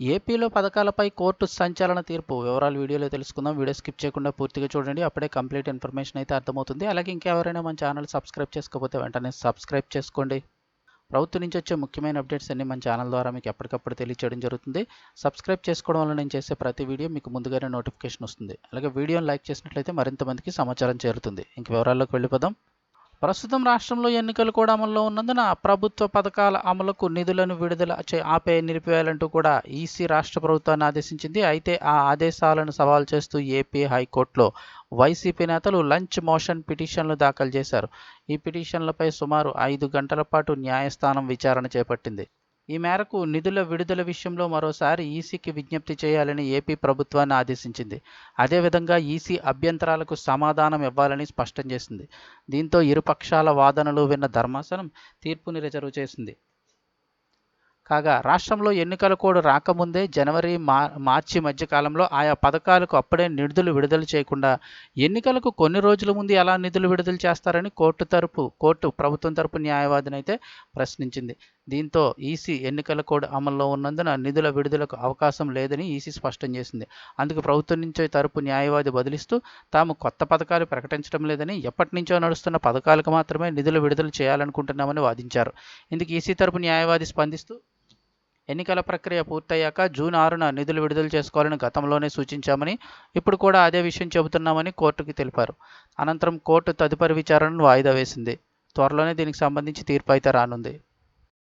ఏపీలో పథకాలపై కోర్టు సంచలన తీర్పు. వివరాలు వీడియోలో తెలుసుకుందాం. వీడియో స్కిప్ చేయకుండా పూర్తిగా చూడండి. అప్పుడే కంప్లీట్ ఇన్ఫర్మేషన్ అయితే అర్థమవుతుంది. అలాగే ఇంకెవరైనా మన ఛానల్ సబ్స్క్రైబ్ చేసుకోకపోతే వెంటనే సబ్స్క్రైబ్ చేసుకోండి. ప్రభుత్వం నుంచి వచ్చే ముఖ్యమైన అప్డేట్స్ అన్ని మన ఛానల్ ద్వారా మీకు ఎప్పటికప్పుడు తెలియచేయడం జరుగుతుంది. సబ్స్క్రైబ్ చేసుకోవడం వల్ల నేను చేసే ప్రతి వీడియో మీకు ముందుగానే నోటిఫికేషన్ వస్తుంది. అలాగే వీడియోని లైక్ చేసినట్లయితే మరింత మందికి సమాచారం చేరుతుంది. ఇంక వివరాల్లోకి వెళ్ళిపోదాం. ప్రస్తుతం రాష్ట్రంలో ఎన్నికలు కూడా అమల్లో ఉన్నందున ప్రభుత్వ పథకాల అమలుకు నిధులను విడుదల చే ఆపే నిలిపివేయాలంటూ కూడా ఈసీ రాష్ట్ర ప్రభుత్వాన్ని ఆదేశించింది. అయితే ఆ ఆదేశాలను సవాల్ చేస్తూ ఏపీ హైకోర్టులో వైసీపీ నేతలు లంచ్ మోషన్ పిటిషన్లు దాఖలు చేశారు. ఈ పిటిషన్లపై సుమారు ఐదు గంటల పాటు న్యాయస్థానం విచారణ చేపట్టింది. ఈ మేరకు నిధుల విడుదల విషయంలో మరోసారి ఈసీకి విజ్ఞప్తి చేయాలని ఏపీ ప్రభుత్వాన్ని ఆదేశించింది. అదేవిధంగా ఈసీ అభ్యంతరాలకు సమాధానం ఇవ్వాలని స్పష్టం చేసింది. దీంతో ఇరుపక్షాల వాదనలు విన్న ధర్మాసనం తీర్పుని రిజర్వ్ చేసింది. కాగా రాష్ట్రంలో ఎన్నికల కోడ్ రాకముందే జనవరి మా మార్చి మధ్య కాలంలో ఆయా పథకాలకు అప్పుడే నిధులు విడుదల చేయకుండా ఎన్నికలకు కొన్ని రోజుల ముందు ఎలా నిధులు విడుదల చేస్తారని కోర్టు తరపు కోర్టు ప్రభుత్వం తరపు న్యాయవాదిని అయితే ప్రశ్నించింది. దీంతో ఈసీ ఎన్నికల కోడ్ అమల్లో ఉన్నందున నిధుల విడుదలకు అవకాశం లేదని ఈసీ స్పష్టం చేసింది. అందుకు ప్రభుత్వం నుంచి తరపు న్యాయవాది బదిలిస్తూ తాము కొత్త పథకాలు ప్రకటించడం లేదని ఎప్పటి నుంచో నడుస్తున్న పథకాలకు మాత్రమే నిధులు విడుదల చేయాలనుకుంటున్నామని వాదించారు. ఇందుకు ఈసీ తరపు న్యాయవాది స్పందిస్తూ ఎన్నికల ప్రక్రియ పూర్తయ్యాక జూన్ ఆరున నిధులు విడుదల చేసుకోవాలని గతంలోనే సూచించామని ఇప్పుడు కూడా అదే విషయం చెబుతున్నామని కోర్టుకి తెలిపారు. అనంతరం కోర్టు తదుపరి విచారణను వాయిదా వేసింది. త్వరలోనే దీనికి సంబంధించి తీర్పు అయితే రానుంది.